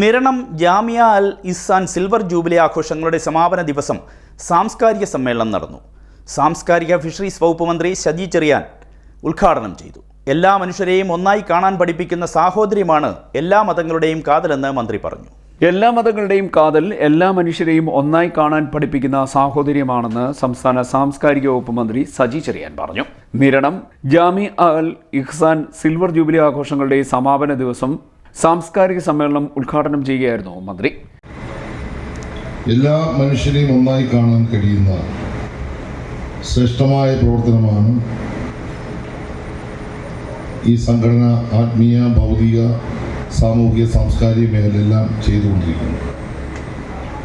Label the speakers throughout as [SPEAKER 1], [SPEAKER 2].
[SPEAKER 1] Niranam Jamia Al Izan silver jubilee ആഘോഷങ്ങളുടെ സമാപന ദിവസം സാംസ്കാരിക സമ്മേളനം നടന്നു. സാംസ്കാരിക ഫിഷറീസ് വകുപ്പ് മന്ത്രി ഷജി ചെറിയാൻ ഉദ്ഘാടനം ചെയ്തു. എല്ലാ മനുഷ്യരെയും ഒന്നായി കാണാൻ പഠിപ്പിക്കുന്ന സാഹോദര്യമാണ് എല്ലാ മതങ്ങളുടെയും കാതലെന്ന് മന്ത്രി പറഞ്ഞു.
[SPEAKER 2] എല്ലാ മതങ്ങളുടെയും കാതൽ എല്ലാ മനുഷ്യരെയും ഒന്നായി കാണാൻ പഠിപ്പിക്കുന്ന സാഹോദര്യമാണെന്ന് സംസ്ഥാന സാംസ്കാരിക വകുപ്പ് മന്ത്രി സജി ചെറിയാൻ പറഞ്ഞു. നിരണം ജാമി അൽ ഇഹ്സാൻ സിൽവർ ജൂബിലി ആഘോഷങ്ങളുടെ സമാപന ദിവസം സാംസ്കാരിക സമ്മേളനം ഉദ്ഘാടനം ചെയ്യുകയായിരുന്നു മന്ത്രി.
[SPEAKER 3] എല്ലാ മനുഷ്യരെയും ഒന്നായി കാണാൻ കഴിയുന്ന ശ്രേഷ്ഠമായ പ്രവർത്തനമാണ് ഈ സംഘടന ആത്മീയ ഭൗതിക സാമൂഹിക സാംസ്കാരിക മേഖലയെല്ലാം ചെയ്തുകൊണ്ടിരിക്കുന്നു.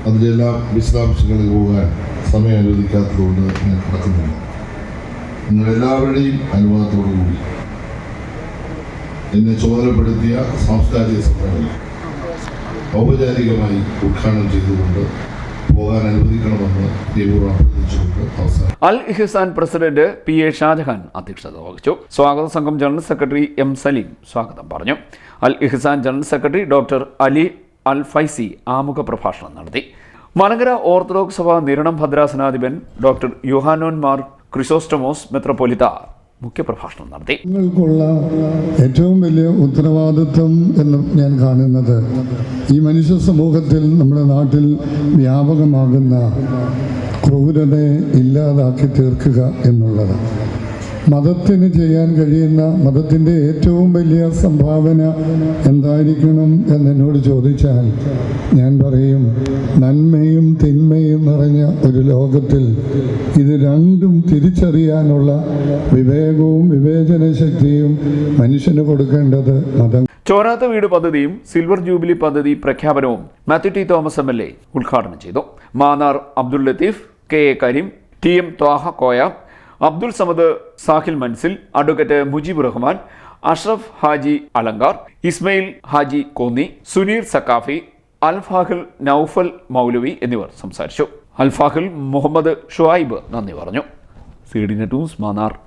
[SPEAKER 3] അതിലെല്ലാം വിശദാംശങ്ങളിൽ പോകാൻ സമയം അനുവദിക്കാത്തതുകൊണ്ട് ഞാൻ കിടക്കുന്നില്ല. നിങ്ങളെല്ലാവരുടെയും അനുവാദത്തോടു കൂടി എന്നെ ചുമതലപ്പെടുത്തിയ സാംസ്കാരിക സമ്മേളനം ഔപചാരികമായി ഉദ്ഘാടനം ചെയ്തുകൊണ്ട് പോകാൻ അനുവദിക്കണമെന്ന്
[SPEAKER 2] Al Ihsan president P A Shajahan അധ്യക്ഷത വഹിച്ചു. സ്വാഗത സംഘം ജനറൽ സെക്രട്ടറി എം സലീം സ്വാഗതം പറഞ്ഞു. Al Ihsan general secretary doctor Ali Al Faizi ആമുഖ പ്രഭാഷണം നടത്തി. മലങ്കര ഓർത്തഡോക്സ് സഭ നിരണം ഭദ്രാസനാധിപൻ ഡോക്ടർ യുഹാനോൻ മാർ ക്രിസോസ്റ്റമോസ് മെത്രപ്പൊലിത്ത മുഖ്യപ്രഭാഷണം നടത്തി.
[SPEAKER 4] നിങ്ങൾക്കുള്ള ഏറ്റവും വലിയ ഉത്തരവാദിത്വം എന്ന് ഞാൻ കാണുന്നത് ഈ മനുഷ്യ സമൂഹത്തിൽ നമ്മുടെ നാട്ടിൽ വ്യാപകമാകുന്ന ക്രൂരതയെ ഇല്ലാതാക്കി തീർക്കുക എന്നുള്ളത്. മതത്തിന് ചെയ്യാൻ കഴിയുന്ന മതത്തിന്റെ ഏറ്റവും വലിയ സംഭാവന എന്തായിരിക്കണം എന്നെന്നോട് ചോദിച്ചാൽ ഞാൻ പറയും നന്മയും ലോകത്തിൽ ഇത് രണ്ടും തിരിച്ചറിയാനുള്ള വിവേകവും വിവേചന ശക്തിയും മനുഷ്യന് കൊടുക്കേണ്ടത് മതം.
[SPEAKER 2] ചോരാത്ത വീട് പദ്ധതിയും സിൽവർ ജൂബിലി പദ്ധതി പ്രഖ്യാപനവും Mathew T Thomas M L A ഉദ്ഘാടനം ചെയ്തു. Mannar Abdul Latheef K A Kareem T M Thwaha Koya Abdul Samad Sahil Manzil advocate Mujeeb Rahman Ashraf Haji Alankar Ismail Haji Konni Suneer Sakafi Alfahil Naufal Moulavi എന്നിവർ സംസാരിച്ചു. അൽഫാഹിൽ മുഹമ്മദ് ഷുഹൈബ്. നന്ദി പറഞ്ഞു. C news Mannar.